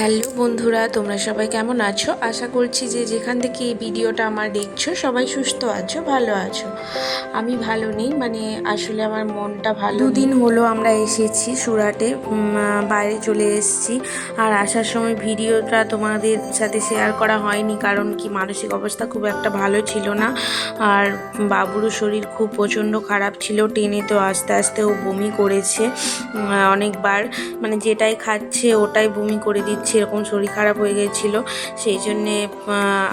Hello বন্ধুরা, তোমরা সবাই কেমন আছো? আশা করছি যে যেখান থেকে এই ভিডিওটা আমার দেখছ, সবাই সুস্থ আছো, ভালো আছো। আমি ভালো নেই মানে আসলে আমার মনটা ভালো দুদিন হলো আমরা এসেছি সুরাটে বাইরে চলে এসেছি। আর আসার সময় ভিডিওটা তোমাদের সাথে শেয়ার করা হয়নি, কারণ কি মানসিক অবস্থা খুব একটা ভালো ছিল না। আর বাবুরও শরীর খুব প্রচণ্ড খারাপ ছিল, টেনে তো আস্তে আস্তে ও বমি করেছে অনেকবার। মানে যেটাই খাচ্ছে, ওটাই বমি করে দিচ্ছে। এরকম শরীর খারাপ হয়ে গেছিল, সেই জন্যে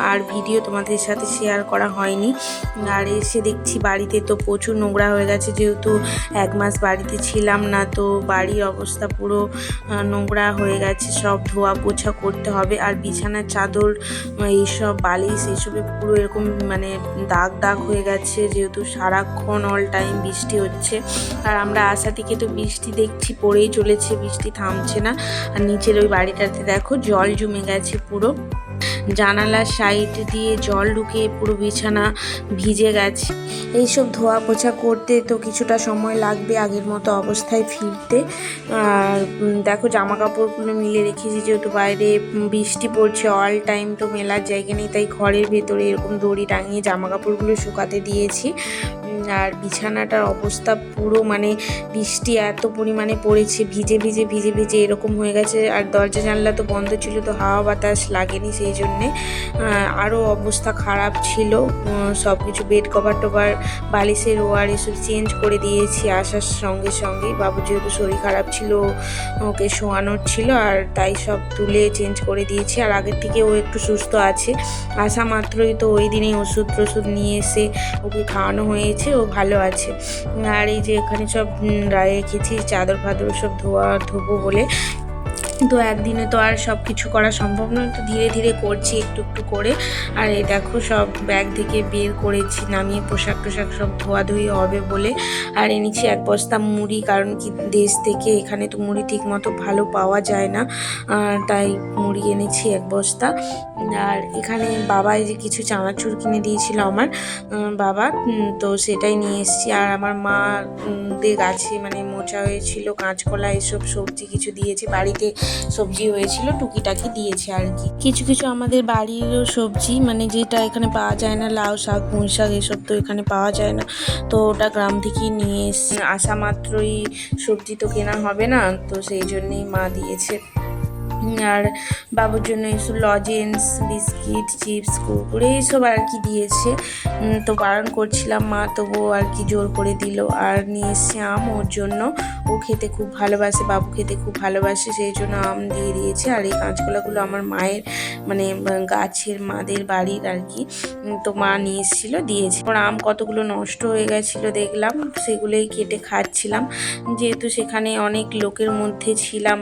আর ভিডিও তোমাদের সাথে শেয়ার করা হয়নি। আর এসে দেখছি বাড়িতে তো প্রচুর নোংরা হয়ে গেছে, যেহেতু এক মাস বাড়িতে ছিলাম না, তো বাড়ির অবস্থা পুরো নোংরা হয়ে গেছে, সব ধোয়া পোছা করতে হবে। আর বিছানার চাদর, এইসব বালিশ এইসবে পুরো এরকম মানে দাগ দাগ হয়ে গেছে, যেহেতু সারাক্ষণ অল টাইম বৃষ্টি হচ্ছে। আর আমরা আসা থেকে তো বৃষ্টি দেখছি, পড়েই চলেছে, বৃষ্টি থামছে না। আর নিচের ওই বাড়িটাতে দেখো জল জমে গেছে পুরো। জানালার সাইড দিয়ে জল ঢুকে পুরো বিছানা ভিজে গেছে। এইসব ধোয়া পোছা করতে তো কিছুটা সময় লাগবে আগের মতো অবস্থায় ফিরতে। আর দেখো জামা কাপড়গুলো মিলে রেখেছি যেহেতু বাইরে বৃষ্টি পড়ছে অল টাইম তো মেলার জায়গা নেই, তাই ঘরের ভেতরে এরকম দড়ি টাঙিয়ে জামা কাপড়গুলো শুকাতে দিয়েছি। আর বিছানাটার অবস্থা পুরো মানে বৃষ্টি এত পরিমাণে পড়েছে, ভিজে ভিজে ভিজে ভিজে এরকম হয়ে গেছে। আর দরজা জানলা তো বন্ধ ছিল, তো হাওয়া বাতাস লাগেনি সেই জন্যে। আরও অবস্থা খারাপ ছিল। সব কিছু বেড কভার টোভার, বালিশের ওয়ার এসব চেঞ্জ করে দিয়েছি আসার সঙ্গে সঙ্গেই। বাবু যেহেতু শরীর খারাপ ছিল, ওকে শোয়ানোর ছিল, আর তাই সব তুলে চেঞ্জ করে দিয়েছি। আর আগের থেকে ও একটু সুস্থ আছে। আসা মাত্রই তো ওই দিনেই ওষুধ টষুধ নিয়ে এসে ওকে খাওয়ানো হয়েছে। ও ভালো আছে। আর এই যে এখানে সব রেখেছি চাদর ফাদর সব ধোয়া ধোবো বলে। তো একদিনে তো আর সব কিছু করা সম্ভব নয়। তো ধীরে ধীরে করছি একটু একটু করে। আর এই দেখো সব ব্যাগ থেকে বের করেছি, নামিয়ে পোশাক টোশাক সব ধোয়াধুয়ি হবে বলে। আর এনেছি এক বস্তা মুড়ি, কারণ কি দেশ থেকে এখানে তো মুড়ি ঠিক মতো ভালো পাওয়া যায় না। তাই মুড়ি এনেছি এক বস্তা। আর এখানে বাবা এই যে কিছু চানাচুর কিনে দিয়েছিল আমার। বাবা তো সেটাই নিয়ে এসেছি। আর আমার মা দের গাছে মানে মোচা হয়েছিল, কাঁচকলা, এসব সবজি কিছু দিয়েছে। বাড়িতে সবজি হয়েছিল, টুকিটাকি দিয়েছে আর কি। কিছু কিছু আমাদের বাড়িরও সবজি মানে যেটা এখানে পাওয়া যায় না, লাউ শাক, পুঁই শাক, এসব তো এখানে পাওয়া যায় না। তো ওটা গ্রাম থেকে নিয়ে এসে আসা মাত্রই সবজি তো কেনা হবে না, তো সেই জন্যেই মা দিয়েছে। আর বাবুর জন্য এইসব লজেন্স বিস্কিট চিপস কুরকুরে, এইসব আর কি দিয়েছে। তো বারণ করছিলাম, মা তবুও আর কি জোর করে দিল। আর নিয়ে এসছে আম ওর জন্য। ও খেতে খুব ভালোবাসে, বাবু খেতে খুব ভালোবাসে, সেই জন্য আম দিয়ে দিয়েছে। আর এই কাঁচকলাগুলো আমার মায়ের মানে গাছের মাদের বাড়ির আর কি। তো মা নিয়ে এসেছিল, দিয়েছে। ওর আম কতগুলো নষ্ট হয়ে গেছিল দেখলাম, সেগুলোই কেটে খাচ্ছিলাম। যেহেতু সেখানে অনেক লোকের মধ্যে ছিলাম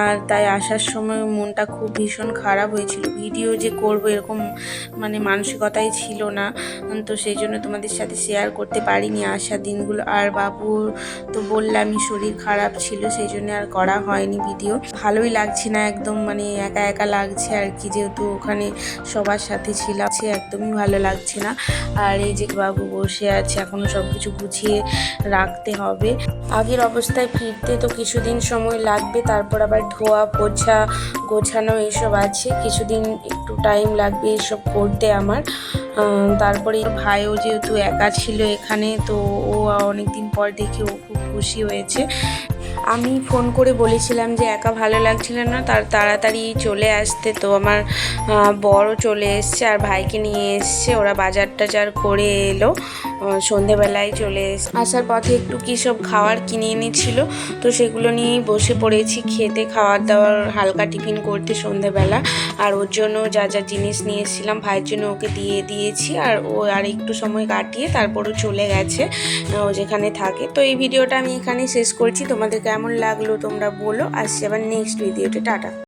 আর তাই আসার সময় মনটা খুব ভীষণ খারাপ হয়েছিল। ভিডিও যে করব এরকম মানে মানসিকতাই ছিল না। তো সেই জন্য তোমাদের সাথে শেয়ার করতে পারিনি আসার দিনগুলো। আর বাবু তো বললামই শরীর খারাপ ছিল, সেই জন্য আর করা হয়নি ভিডিও ভালোই লাগছে না একদম মানে একা একা লাগছে আর কি, যেহেতু ওখানে সবার সাথে ছিলাম, সে একদমই ভালো লাগছে না। আর এই যে বাবু বসে আছে, এখনও সব কিছু গুছিয়ে রাখতে হবে। আগের অবস্থায় ফিরতে তো কিছুদিন সময় লাগবে, তারপর আবার ধোয়া, পোছা গোছানো এইসব আছে। কিছুদিন একটু টাইম লাগবে এসব করতে আমার। তারপরে ভাইও যেহেতু একা ছিল এখানে, তো ও অনেকদিন পর দেখে ও খুব খুশি হয়েছে। আমি ফোন করে বলেছিলাম যে একা ভালো লাগছিল না, তার তাড়াতাড়ি চলে আসতে। তো আমার বড় চলে এসছে আর ভাইকে নিয়ে এসছে। ওরা বাজার টাজার করে এলো। সন্ধেবেলায় চলে এসছে। আসার পথে একটু কী সব খাবার কিনে এনেছিল, তো সেগুলো নিয়েই বসে পড়েছি। খেতে খাওয়ার দাওয়ার হালকা টিফিন করতে সন্ধেবেলা। আর ওর জন্য যা যা জিনিস নিয়ে এসেছিলাম ভাইয়ের জন্য ওকে দিয়ে দিয়েছি। আর ও আর একটু সময় কাটিয়ে তারপরও চলে গেছে ও যেখানে থাকে। তো এই ভিডিওটা আমি এখানে শেষ করছি। তোমাদের কেমন লাগল তোমরা বলো আসছি আবার নেক্সট ভিডিওতে টাটা।